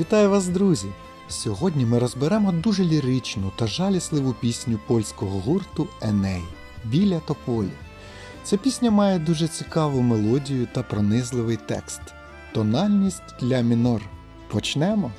Вітаю вас, друзі! Сьогодні ми розберемо дуже ліричну та жалісливу пісню польського гурту Еней Біля тополі. Ця пісня має дуже цікаву мелодію та пронизливий текст. Тональність ля мінор. Почнемо.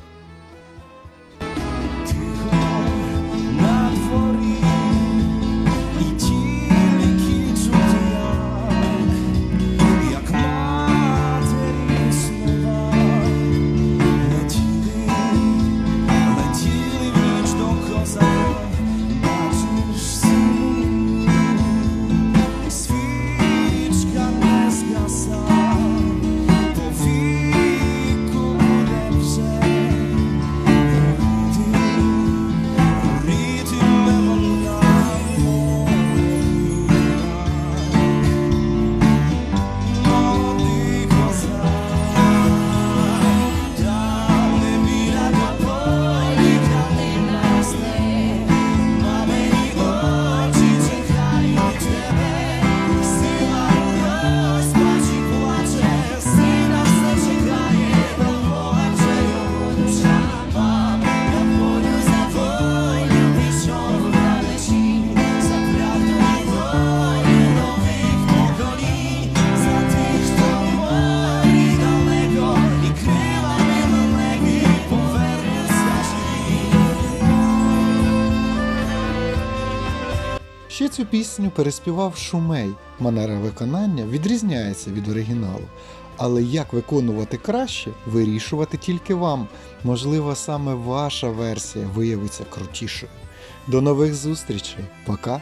Ще цю пісню переспівав Шумей. Манера виконання відрізняється від оригіналу. Але як виконувати краще, вирішувати тільки вам. Можливо, саме ваша версія виявиться крутішою. До нових зустрічей. Пока!